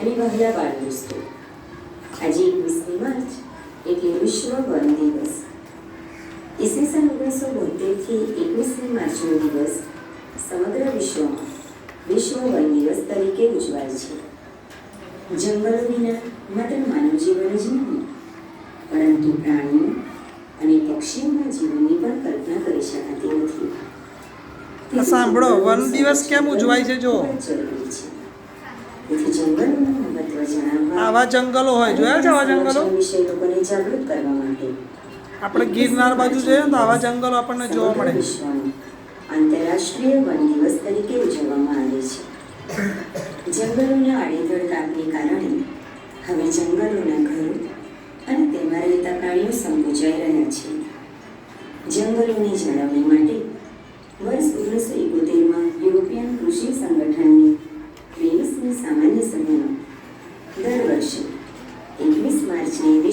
અને વહાલા બાળ દોસ્તો આજે એકવીસમી માર્ચ એટલે વિશ્વ વન દિવસ ઈસવીસન ઓગણીસો બોતેરથી એકવીસમી માર્ચનો દિવસ સમગ્ર વિશ્વમાં વિશ્વ વન દિવસ તરીકે ઉજવાય છે જંગલો વિના માત્ર માનવ જીવન જ નહીં પરંતુ પ્રાણીઓ અને પક્ષીઓના જીવનની પણ કલ્પના કરી શકાતી નથી સાંભળો, વન દિવસ કેમ ઉજવાય છે જો? જરૂરી છે. તેથી જંગલોનું મહત્વ જણાવવા આવા જંગલો હોય જોયા છે આવા જંગલો. આપણે ગિરનાર બાજુ જઈએ તો આવા જંગલો આપણને જોવા મળે. આંતરરાષ્ટ્રીય વન દિવસ તરીકે ઉજવવામાં આવે છે. જંગલોના આડેધડ કાપને કારણે હવે જંગલોના ઘરો અને તેમાં રહેતા પ્રાણીઓ સંકોચાઈ રહ્યા છે. જંગલોની જાળવણી માટે વર્ષ ઓગણીસો એકોતેરમાં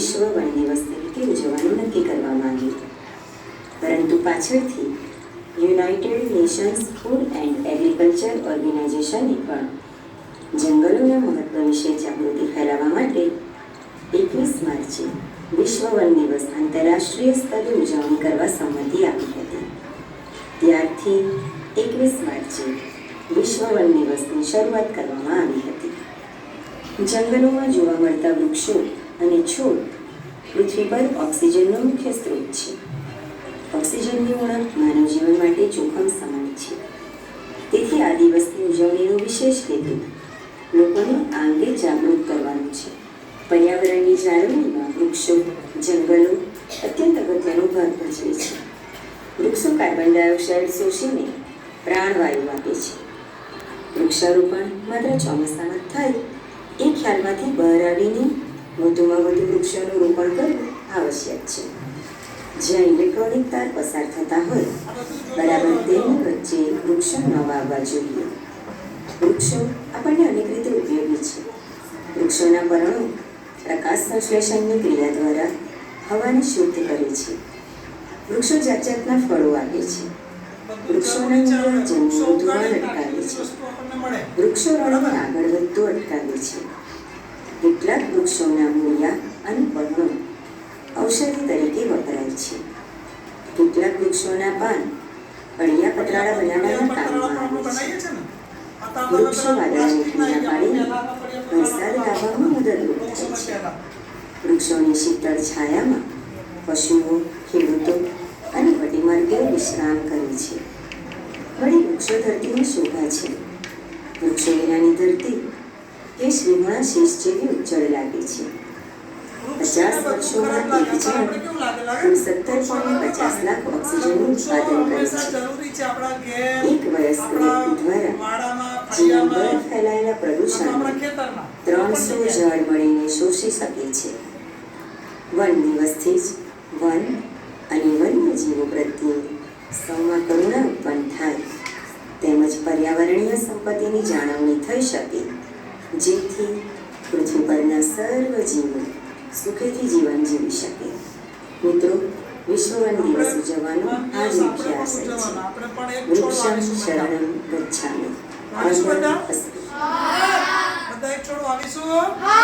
વિશ્વ વન દિવસ તરીકે ઉજવવાનું નક્કી કરવામાં આવ્યું પરંતુ પાછળથી United Nations food and agriculture ઓર્ગેનાઇઝેશને પણ જંગલોના મહત્વ વિશે જાગૃતિ ફેલાવવા માટે એકવીસ માર્ચે વિશ્વ વન દિવસ આંતરરાષ્ટ્રીય સ્તરે ઉજવણી કરવા સંમતિ આપી હતી. ત્યારથી એકવીસ માર્ચે વિશ્વ વન દિવસની શરૂઆત કરવામાં આવી હતી. જંગલોમાં જોવા મળતા વૃક્ષો અને છોડ, પૃથ્વી પર ઓક્સિજનનો મુખ્ય સ્ત્રોત છે. ઓક્સિજનની ઉણપ માનવ જીવન માટે જોખમ સમાન છે. તેથી આ દિવસની ઉજવણીનો વિશેષ હેતુ લોકોને આ અંગે જાગૃત કરવાનું છે. પર્યાવરણની જાળવણીમાં વૃક્ષો, જંગલો અત્યંત અગત્યનો ભાગ ભજવે છે. વૃક્ષો કાર્બન ડાયોક્સાઇડ શોષીને પ્રાણવાયુ આપે છે. વૃક્ષારોપણ માત્ર ચોમાસામાં થાય, એ ખ્યાલમાંથી બહાર આવીને વધુમાં વધુ વૃક્ષોનું રોપણ કરવું આવશ્યક છે. જ્યાં ઇલેક્ટ્રોનિક તાર પસાર થતા હોય, બરાબર તેની વચ્ચે વૃક્ષો ન વાવવા જોઈએ. વૃક્ષો આપણને અનેક રીતે ઉપયોગી છે. વૃક્ષોના પર્ણો પ્રકાશ સંશ્લેષણની ક્રિયા દ્વારા હવાને શુદ્ધ કરે છે. વૃક્ષો જાત જાતના ફળો આપે છે. વૃક્ષોના મૂળો જમીનનું ધોવાણ અટકાવે છે. વૃક્ષો રણને આગળ વધતું અટકાવે છે. કેટલાક વૃક્ષોના મૂળિયા અને પર્ણો ઔષધિ તરીકે વપરાય છે. કેટલાક વૃક્ષોના પાન અળિયા પતરાળા બનાવવાના કામમાં આવે છે. વૃક્ષો વાદળાને ઠંડા પાડીને વરસાદ લાવવામાં મદદરૂપ થાય છે. વૃક્ષોની શીતળ છાયામાં પશુઓ, ખેડૂતો અને વડીમાર્ગીઓ વિશ્રામ કરે છે. વળી વૃક્ષો ધરતીની શોભા છે. વૃક્ષો વિનાની ધરતી કેશ વિમળા શીશ જેવી ઉજ્જળ લાગે છે. પચાસ વર્ષોમાં એક જણ કુલ સત્તર પોઈન્ટ પચાસ લાખ ઓક્સિજનનું ઉત્પાદન કરે છે. એક વયસ્ક વ્યક્તિ દ્વારા જીવનભર ફેલાયેલા પ્રદૂષણ ત્રણસો ઝાડ મળીને શોષી શકે છે. વન દિવસથી જ વન અને વન્યજીવો પ્રત્યે સૌમાં કરુણા ઉત્પન્ન થાય. તેમજ પર્યાવરણીય સંપત્તિની જાળવણી થઈ શકે. જેથી પૃથ્વી પરના સર્વ જીવો સુખેથી જીવન જીવી શકે મિત્રો વિશ્વ વન દિવસ ઉજવવાનો આ જ મુખ્ય આશય છે વૃક્ષમ શરણમ ગચ્છામિ. બધા એક છોડો આવીશું